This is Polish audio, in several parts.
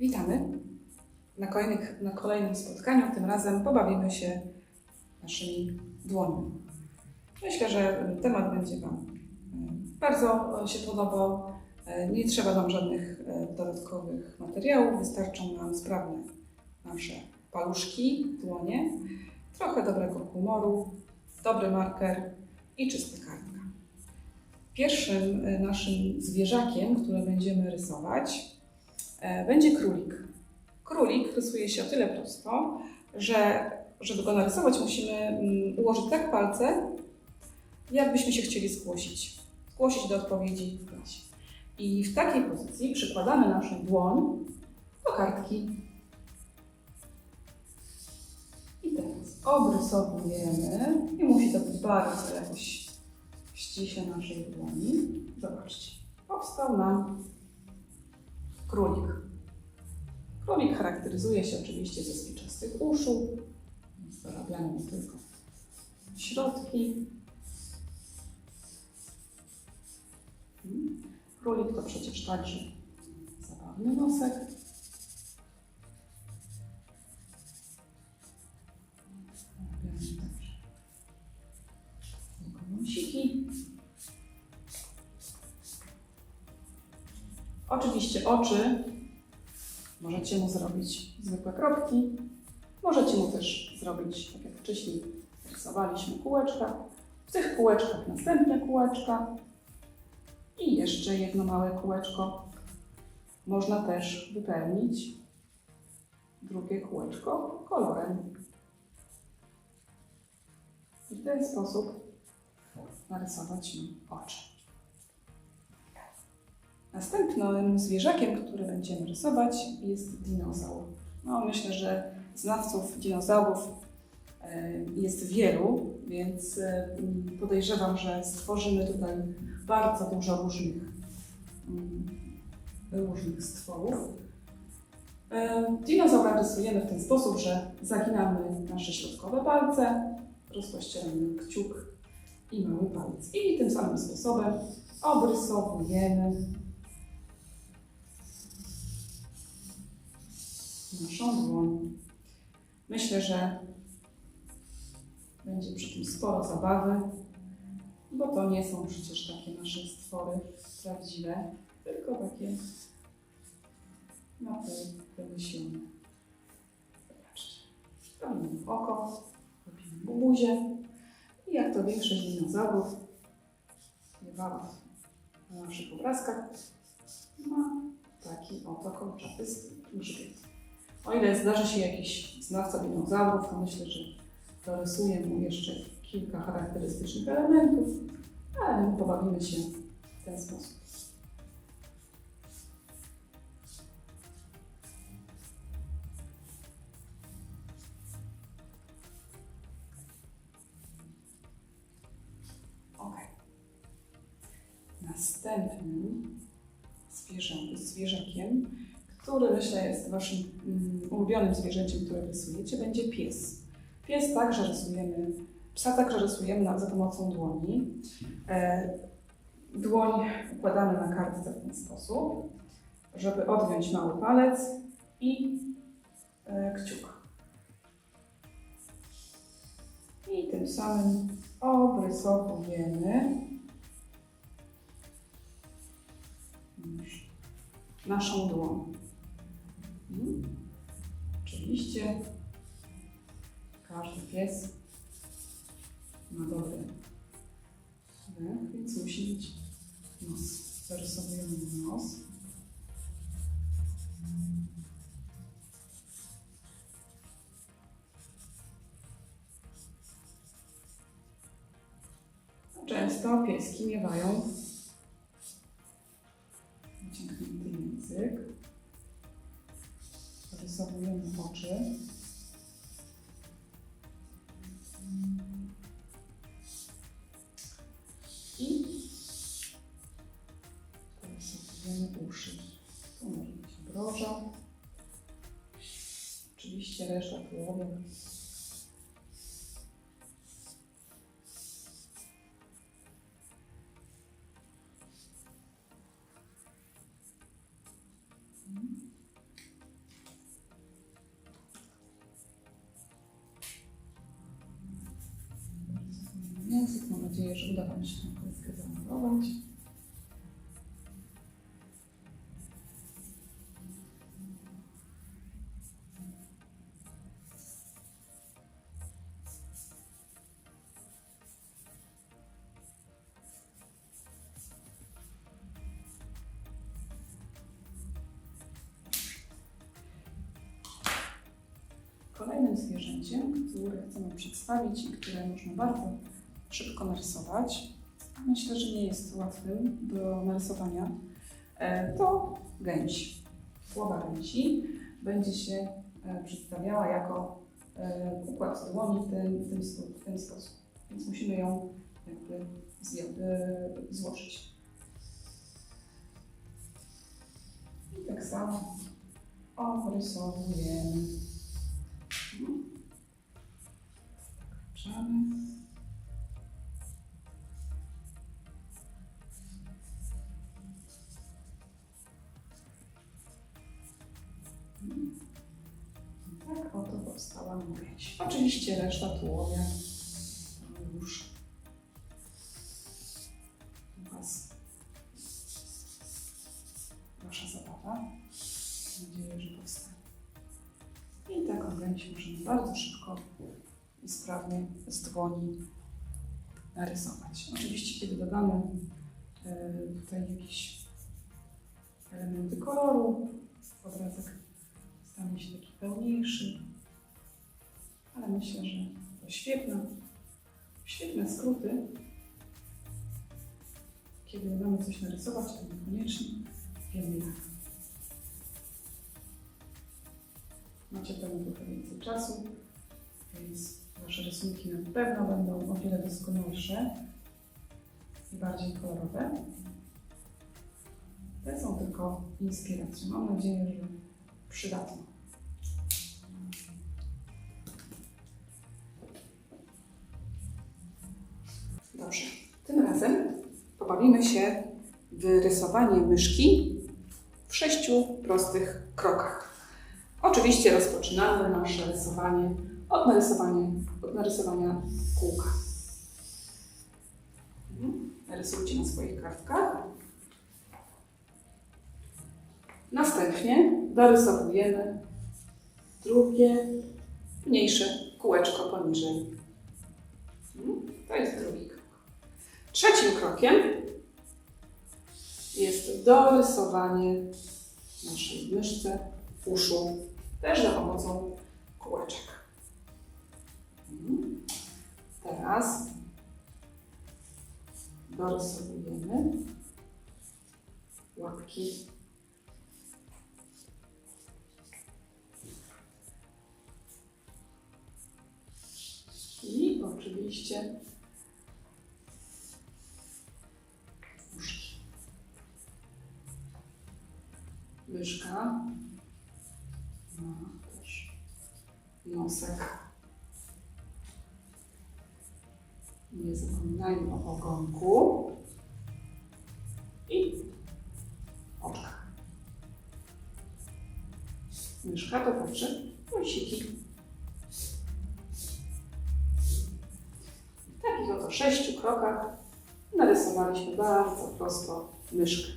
Witamy na, kolejnych, na kolejnym spotkaniu. Tym razem pobawimy się naszymi dłońmi. Myślę, że temat będzie Wam e, bardzo się podobał. E, Nie trzeba nam żadnych e, dodatkowych materiałów, wystarczą nam sprawne nasze paluszki, dłonie, trochę dobrego humoru, dobry marker i czysta kartka. Pierwszym naszym zwierzakiem, które będziemy rysować, będzie królik. Królik rysuje się o tyle prosto, że żeby go narysować, musimy mm, ułożyć tak palce, jakbyśmy się chcieli zgłosić. Zgłosić do odpowiedzi w klasie. I w takiej pozycji przykładamy naszą dłoń do kartki. I teraz obrysowujemy. Nie musi to być bardzo jakoś ściśle naszej dłoni. Zobaczcie, powstał nam królik. Królik charakteryzuje się oczywiście ze spiczastych uszu, więc dorabiamy mu tylko środki. Mm. Królik to przecież także zabawny nosek. Oczy możecie mu zrobić zwykłe kropki. Możecie mu też zrobić, tak jak wcześniej rysowaliśmy, kółeczka. W tych kółeczkach następne kółeczka i jeszcze jedno małe kółeczko. Można też wypełnić drugie kółeczko kolorem. I w ten sposób narysować mi oczy. Następnym zwierzakiem, który będziemy rysować, jest dinozaur. No, myślę, że znawców dinozaurów e, jest wielu, więc e, podejrzewam, że stworzymy tutaj bardzo dużo różnych, mm, różnych stworów. E, Dinozaura rysujemy w ten sposób, że zaginamy nasze środkowe palce, rozpościeramy kciuk i mały palec. I tym samym sposobem obrysowujemy naszą dłoń. Myślę, że będzie przy tym sporo zabawy, bo to nie są przecież takie nasze stwory prawdziwe, tylko takie na pół wymyślone. Zobaczcie. Robimy oko, robimy buzię i jak to większość dinozaurów, niebawem na naszych obrazkach, ma taki oto kolczaty grzbiet. O ile zdarzy się jakiś znawca dinozaurów, to myślę, że dorysuje mu jeszcze kilka charakterystycznych elementów, ale my pobawimy się w ten sposób. Myślę jest Waszym mm, ulubionym zwierzęciem, które rysujecie, będzie pies. Pies także rysujemy, psa także rysujemy za pomocą dłoni. E, dłoń układamy na kartce w ten sposób, żeby odjąć mały palec i e, kciuk. I tym samym obrysowujemy naszą dłoń. Oczywiście każdy pies ma dobry węch, więc musi mieć nos. Zarysowujemy nos. Często pieski miewają Rysowujemy oczy. I rysowujemy uszy. To może być broża. Oczywiście reszta tułowia. Uda Wam się tę kreskę zamalować. Kolejnym zwierzęciem, które chcemy przedstawić i które można bardzo szybko narysować, myślę, że nie jest łatwym do narysowania, e, to gęś. Głowa gęsi będzie się e, przedstawiała jako e, układ dłoni w ten, w w sposób. Więc musimy ją jakby złożyć. I tak samo orysowujemy. Mhm. Powstała gęś. Oczywiście reszta tułowia już Was, Wasza zabawa. Mam nadzieję, że powstanie. I taką gęś możemy bardzo szybko i sprawnie z dłoni narysować. Oczywiście, kiedy dodamy e, tutaj jakieś elementy koloru, obrazek stanie się taki pełniejszy. Ale myślę, że to świetne, świetne skróty. Kiedy dodamy coś narysować, to niekoniecznie wiemy jak. Macie temu trochę więcej czasu, więc Wasze rysunki na pewno będą o wiele doskonalsze i bardziej kolorowe. Te są tylko inspiracją. Mam nadzieję, że przydatne. Pobawimy się w rysowanie myszki w sześciu prostych krokach. Oczywiście rozpoczynamy nasze rysowanie od narysowania, od narysowania kółka. Narysujcie na swoich kartkach. Następnie dorysowujemy drugie, mniejsze kółeczko poniżej. Mhm. To jest drugi krok. Trzecim krokiem jest dorysowanie naszej myszce uszu, też za pomocą kółeczek. Mhm. Teraz dorysowujemy łapki i oczywiście Ma też nosek. Nie zapominajmy o ogonku i oczkach. Myszka to oczy, nosiki. W takich oto sześciu krokach narysowaliśmy bardzo prosto myszkę.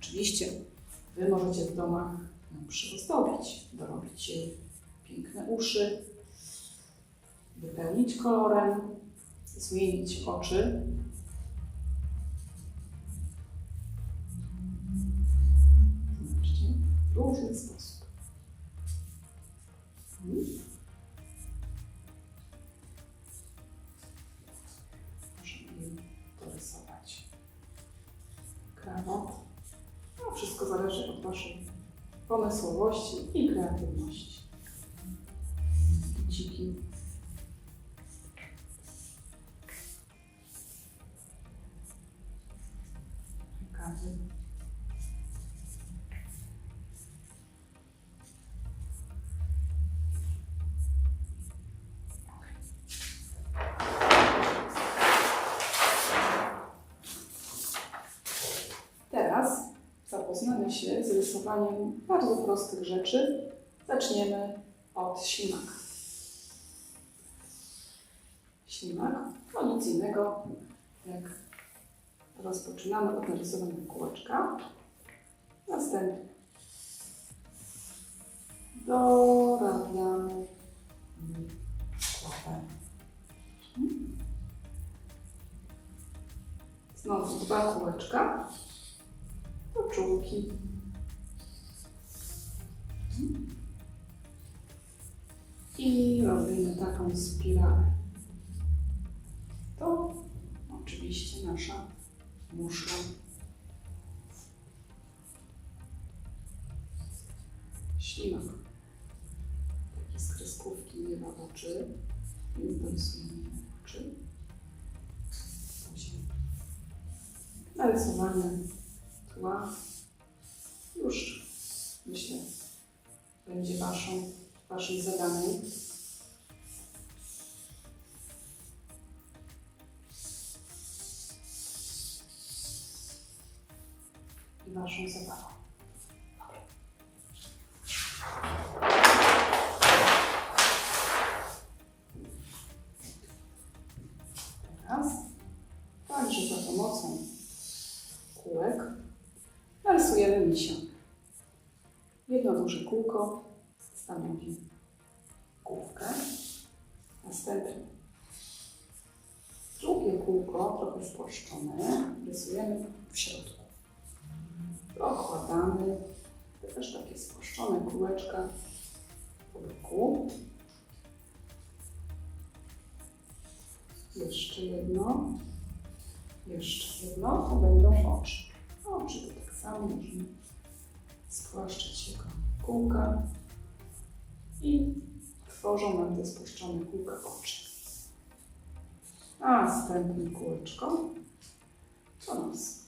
Oczywiście Wy możecie w domach ją przyozdobić, dorobić jej piękne uszy, wypełnić kolorem, zmienić oczy. Zobaczcie, w pomysłowości i kreatywności. Się z rysowaniem bardzo prostych rzeczy. Zaczniemy od ślimaka. Ślimak to nic innego jak rozpoczynamy od narysowania kółeczka. Następnie dorabiamy głowę. Znowu dwa kółeczka, poczułki. I robimy taką spiralę. To oczywiście nasza muszla. Ślimak. Takie z kreskówki miewa oczy, więc dorysujemy oczy. Narysowane tła już myślę będzie waszą, waszym zadaniem. I waszą zabawą. Teraz także za pomocą kółek narysujemy misia. Jedno duże kółko stanowi główkę. Następnie drugie kółko, trochę spłaszczone, rysujemy w środku. Okładamy też takie spłaszczone kółeczka po boku. Jeszcze jedno. Jeszcze jedno, to będą oczy. Oczy to tak samo możemy spłaszczyć jego kółka i tworzą nam te spuszczone kółka oczy. A następne kółeczko to nos.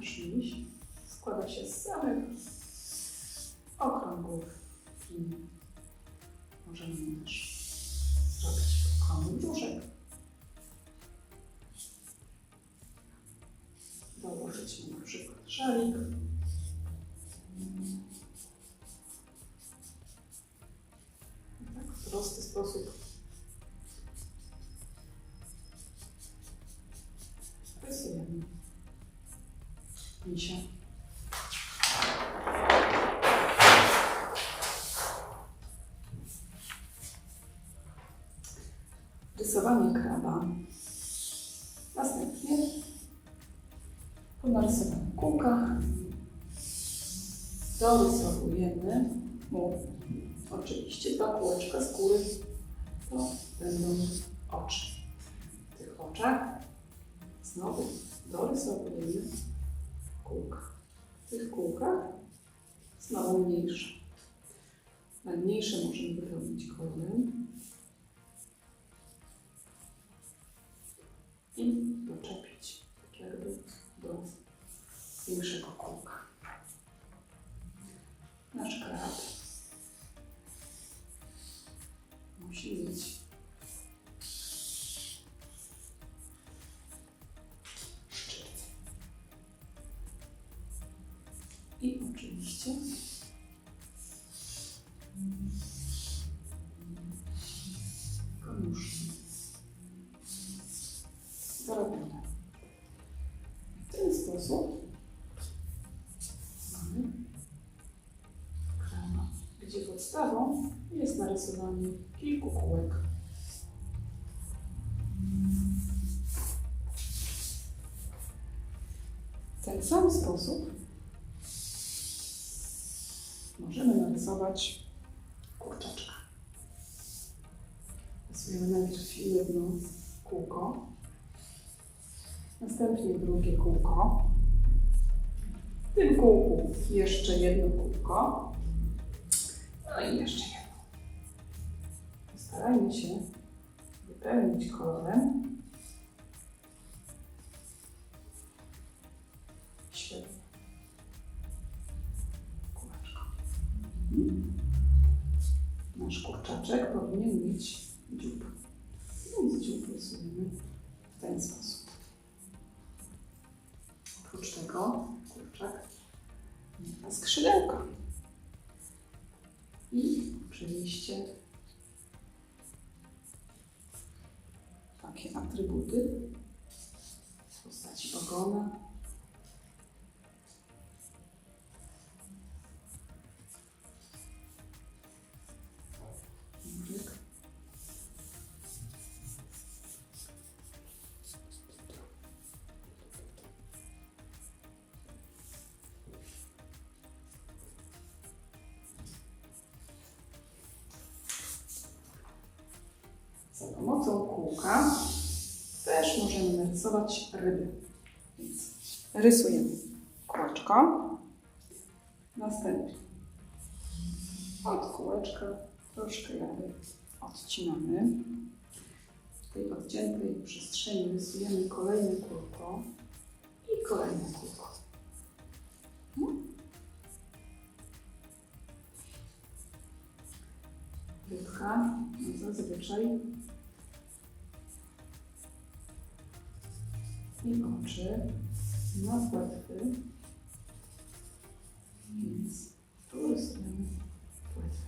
Nasz dorysowujemy mu oczywiście dwa kółeczka z góry. To będą oczy. W tych oczach znowu dorysowujemy kółka. W tych kółkach znowu mniejsze. Na mniejsze możemy wypełnić kolorem. i doczepić tak jakby do większego sposób gdzie podstawą jest narysowanie kilku kółek. W ten sam sposób możemy narysować kurczaczka. Rysujemy najpierw jedno kółko, następnie drugie kółko, w tym kółku jeszcze jedno kółko, No i jeszcze jedno. Starajmy się wypełnić kolorem świetnie. Kółeczko. Nasz kurczaczek powinien mieć atrybuty w postaci ogona. Nóżek. Za pomocą kółka też możemy narysować ryby. Więc rysujemy kółeczko. Następnie od kółeczka troszkę jakby odcinamy. W tej odciętej przestrzeni rysujemy kolejne kółko i kolejne kółko. Rybka no zazwyczaj i oczy na płetwy, więc rysujemy płetwy.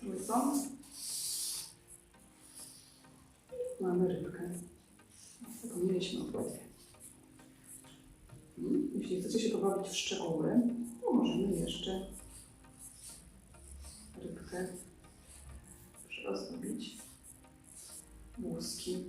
Trójkąt. I Mamy rybkę. Zapomnieliśmy o płetwie. Mhm. Jeśli chcecie się pobawić w szczegóły, to możemy jeszcze rybkę rozrobić łuski.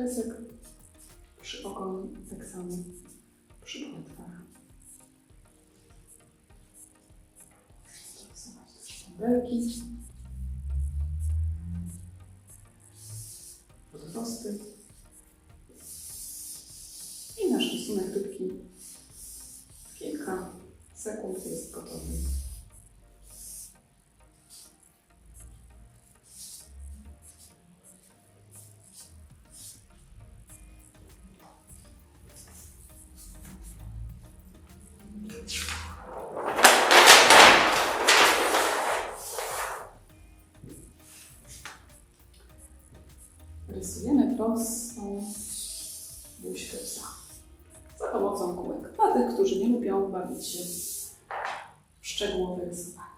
Wystarczy parę kresek. Przy ogonie tak samo przy płetwach. Zarysować też. Rysujemy prostą buźkę za pomocą kółek. Dla tych, którzy nie lubią bawić się w szczegółowe rysowanie.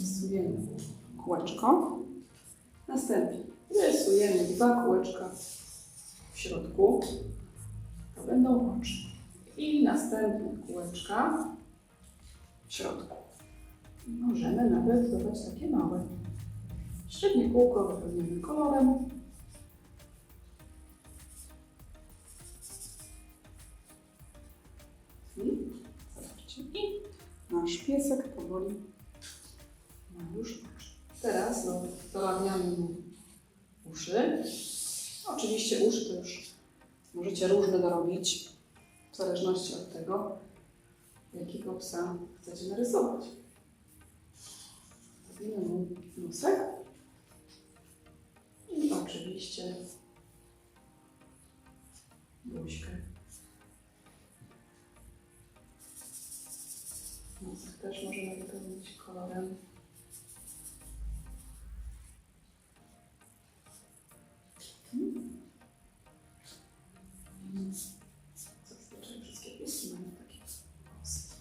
Rysujemy kółeczko. Następnie rysujemy dwa kółeczka w środku. To będą oczy. I następne kółeczka w środku. Możemy nawet dodać takie małe. Średnie kółko wypełniamy kolorem. I zobaczcie. I nasz piesek powoli ma już oczy. Teraz dorabiamy mu uszy. Oczywiście uszy to już możecie różne dorobić, w zależności od tego, jakiego psa chcecie narysować. Robimy mu nosek. Oczywiście buźkę. Nosek też możemy wypełnić kolorem. Zazwyczaj wszystkie pieski mają takie nosy.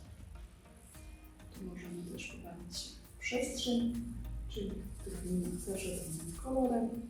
Tu możemy też pobawić się przestrzeń, czyli w też robimy kolorem